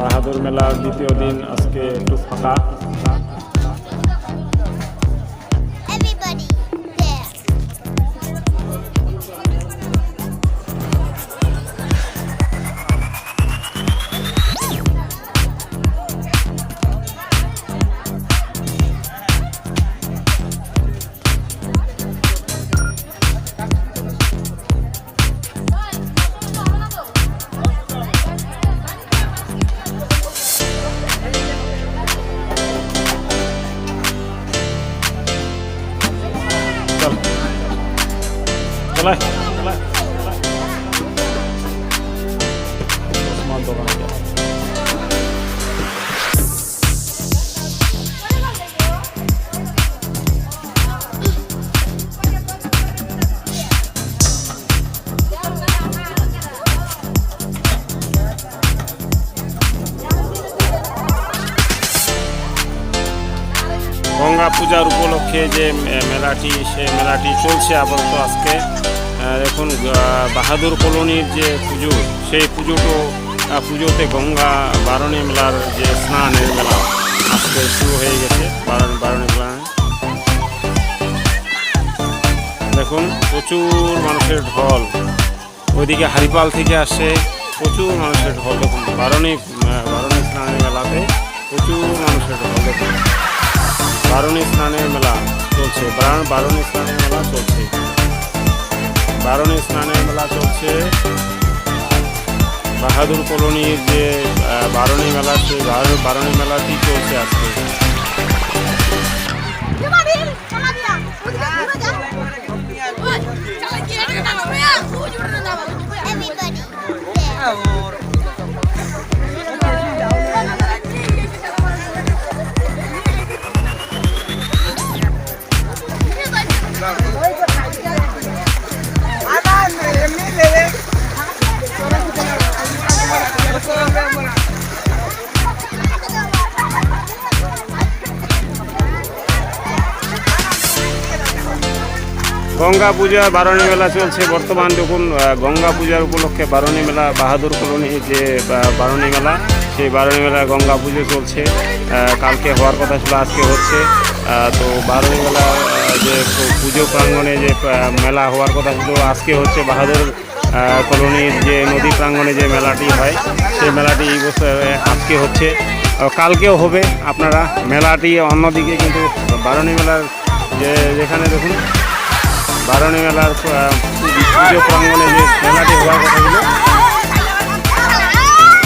বাহাদুর মেলার দ্বিতীয় দিন আজকে একটু ফাঁকা Kolay. Kolay. Osman Dolan. Ganga পূজার উপলক্ষে যে মেলাটি, সে মেলাটি চলছে আপাতত আজকে। দেখুন বাহাদুর কলোনির যে পুজো, সেই পুজোটো পুজোতে গঙ্গা বারণী মেলার যে স্নানের মেলা আজকে শুরু হয়ে গেছে, বারণ, বারণী মেলা। দেখুন, প্রচুর মানুষের ঢল। ওইদিকে হারিপাল থেকে আসে প্রচুর মানুষের ঢল। দেখুন, বারণী বারণী স্নানের মেলাতে প্রচুর মানুষের ঢল। দেখুন। বারণী স্নানের মেলা চলছে। বারণ- স্নানের মেলা চলছে। বারণী স্নানের মেলা চলছে। বাহাদুর কলোনির যে বারণী মেলা বারো- বারণী মেলাটি চলছে আজকে। গঙ্গা পূজা বারণী মেলা চলছে। বর্তমান দেখুন গঙ্গা পূজার উপলক্ষে বারণী মেলা, বাহাদুর কলোনি যে বারণী মেলা, সেই বারণী মেলা গঙ্গা পুজো চলছে। কালকে হওয়ার কথা ছিল, আজকে হচ্ছে। তো বারণী মেলা যে পুজো প্রাঙ্গণে যে মেলা হওয়ার কথা ছিল, আজকে হচ্ছে বাহাদুর কলোনির যে নদী প্রাঙ্গণে যে মেলাটি হয়, সেই মেলাটি এই বছর আজকে হচ্ছে। কালকেও হবে, আপনারা মেলাটি অন্যদিকে কিন্তু বারণী মেলার যে, যেখানে দেখুন বারণী মেলার পুজো প্রাঙ্গণে যে মেলাটি হওয়ার কথা ছিল,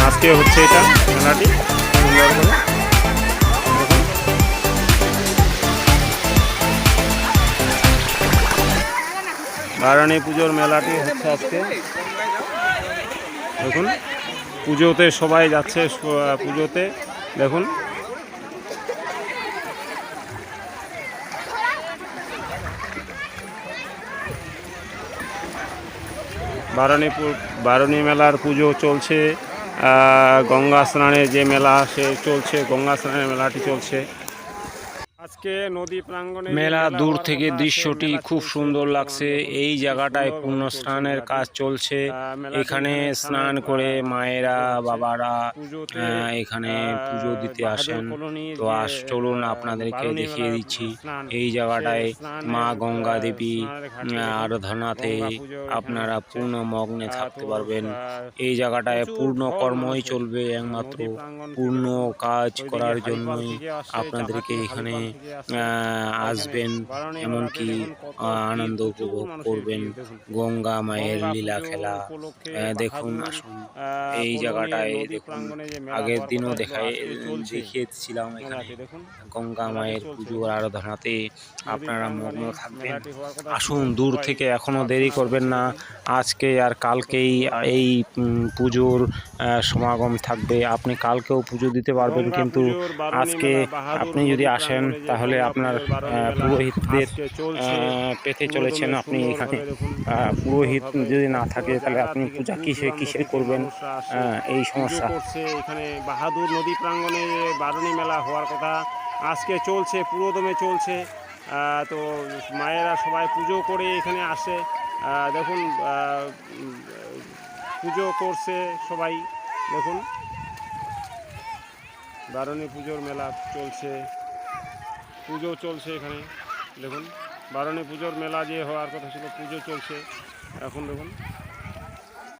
আজকে হচ্ছে এটা মেলাটি। বারণী পুজোর মেলাটি হচ্ছে আজকে। দেখুন, পুজোতে সবাই যাচ্ছে পুজোতে। দেখুন বারণীপুর, বারণী মেলার পুজো চলছে গঙ্গা স্নানের যে মেলা সে চলছে, গঙ্গা স্নানের মেলাটি চলছে। আজকে নদী প্রাঙ্গণে মেলা দূর থেকে দৃশ্যটি খুব সুন্দর লাগছে। এই জায়গাটায় পূর্ণ স্নানের কাজ চলছে। এখানে স্নান করে মায়েরা বাবারা এখানে পুজো দিতে আসেন। তো আস চলুন আপনাদেরকে দেখিয়ে দিচ্ছি। এই জায়গাটায় মা গঙ্গা দেবী আরাধনাতে আপনারা পূর্ণ মগ্নে থাকতে পারবেন। এই জায়গাটায় পূর্ণ কর্মই চলবে একমাত্র। পূর্ণ কাজ করার জন্যই আপনাদেরকে এখানে আসবেন এমনকি আনন্দ উপভোগ করবেন। গঙ্গা মায়ের লীলা খেলা। দেখুন আসুন। এই জায়গাটায় দেখুন আগের দিনও দেখায় দেখিয়েছিলাম এখানে। গঙ্গা মায়ের। পুজোর আরাধনাতে আপনারা মগ্ন থাকবেন। আসুন দূর থেকে এখনও দেরি করবেন না। আজকে আর কালকেই এই পুজোর সমাগম থাকবে। আপনি কালকেও পুজো দিতে পারবেন কিন্তু আজকে আপনি যদি আসেন তাহলে আপনার পুরোহিতদের চলছে। পেতে চলেছেন আপনি এখানে। পুরোহিত যদি না থাকে তাহলে আপনি পূজা কিসে কিসে করবেন? এই সমস্যা। করছে এখানে বাহাদুর নদী প্রাঙ্গণে বারণী মেলা হওয়ার কথা আজকে চলছে পুরোদমে চলছে তো মায়েরা সবাই পুজো করে এখানে আসে দেখুন পুজো করছে সবাই দেখুন। বারণী পুজোর মেলা চলছে। পুজো চলছে এখানে। দেখুন, বারণী পুজোর মেলা যে হওয়ার কথা ছিল, পুজো চলছে। এখন দেখুন